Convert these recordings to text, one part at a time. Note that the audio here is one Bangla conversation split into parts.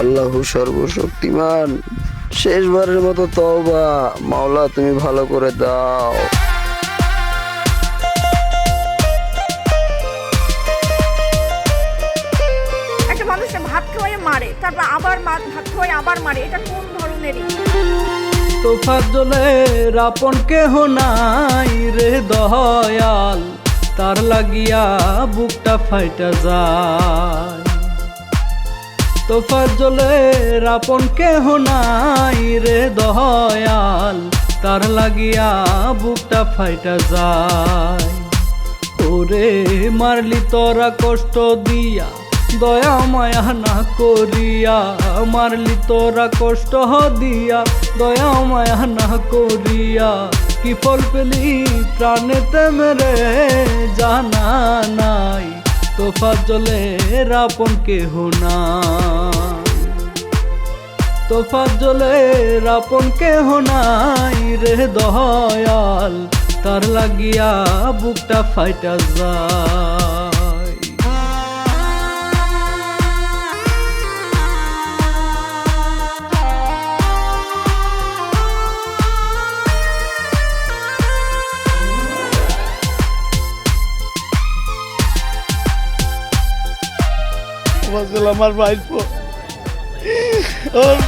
আল্লাহ সর্বশক্তিমান। শেষবারের মতো তওবা। মাওলা তুমি ভালো করে দাও। একটা মানুষকে ভাত খাওয়াই মারে তারপর আবার ভাত খাওয়াই আবার মারে এটা কোন ধরনেরই? তোফার জলে রাপন কেহ নাই রে দয়াল তার লাগিয়া বুকটা ফাইটা যায়। তোফার জলে রাপন কেহ নাই রে দয়াল। তার লাগিয়া বুকটা ফাইটা যায়। ওরে মারলি তোরা কষ্ট দিয়া, দয়া মায়া না করিয়া। মারলি তোরা কষ্ট দিয়া, দয়া মায়া না করিয়া। কি ফল পেলি প্রাণেতে মেরে জানা নাই। তোফা জলে রাপন কেহ না তোফা জলে রাপন কেহ নাই রে দয়াল, তার লাগিয়া বুকটা ফাইটা যায়। ফজল আমার ভাইপো ওর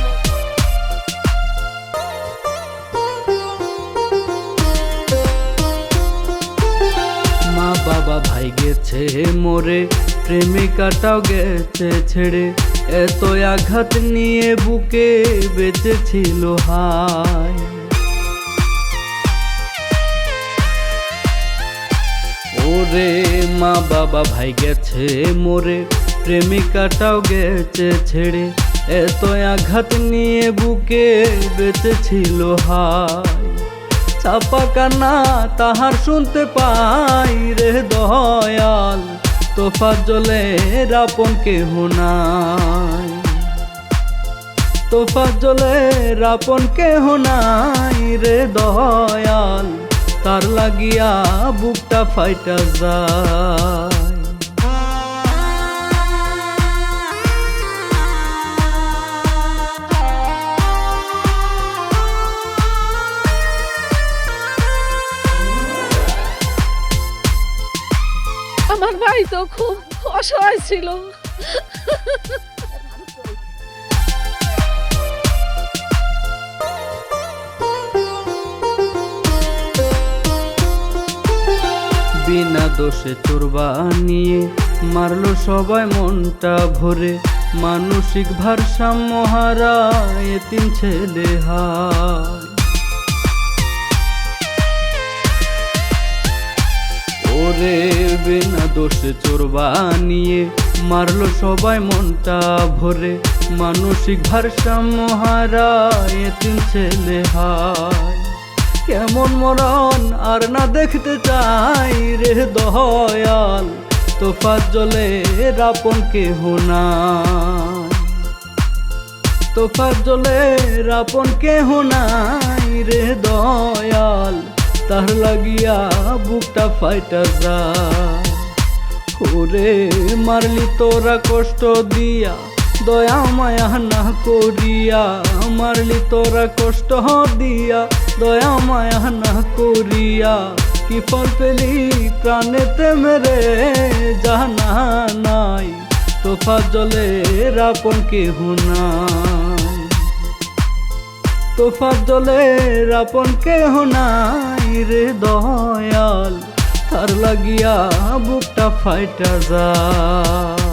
মা বাবা ভাই গেছে মোরে, প্রেমিকাটাও গেছে ছেড়ে। এত আঘাত নিয়ে বুকে বেঁচেছিল হায় ওরে মা বাবা ভাই গেছে মোরে প্রেমিকাটাও গেছে ছেড়ে। এত আঘাত নিয়ে বুকে বেঁচেছিল হায় চাপা কান্না তাহার শুনতে পাই রে দয়াল। তোফা জলে রাপন কেহ নাই। তোফা জলে রাপন কেহ নাই রে দয়াল। তার লাগিয়া বুকটা ফাইটা যায়। আমার ভাই তো খুব অসহায় ছিল। বিনা দোষে চোরবা নিয়ে মারলো সবাই মনটা ভরে। মানসিক ভারসাম্য হারা এতিম ছেলে হায়। ওরে বিনা দোষে চোরবা নিয়ে মারলো সবাই মনটা ভরে। মানসিক ভারসাম্য হারা এতিম ছেলে হায়। কেমন মরণ আর না দেখতে চাই রে দয়াল তোফা জলে রাপন কেহ নাই। তোফা জলে রাপন কেহ নাই রে দয়াল, তার লাগিয়া বুকটা ফাইটা যায় ওরে মারলি তোরা কষ্ট দিয়া, দয়া মায়া না করিয়া। মারলি তোরা কষ্ট দিয়া, দয়া মায়া না করিয়া। কি ফল পেলি প্রাণেতে মেরে, জানা নাই। তোফা জলে রাপন কেহ নাই। তোফা জলে রাপন কেহ নাই রে তার লাগিয়া বুকটা ফাইটা যায়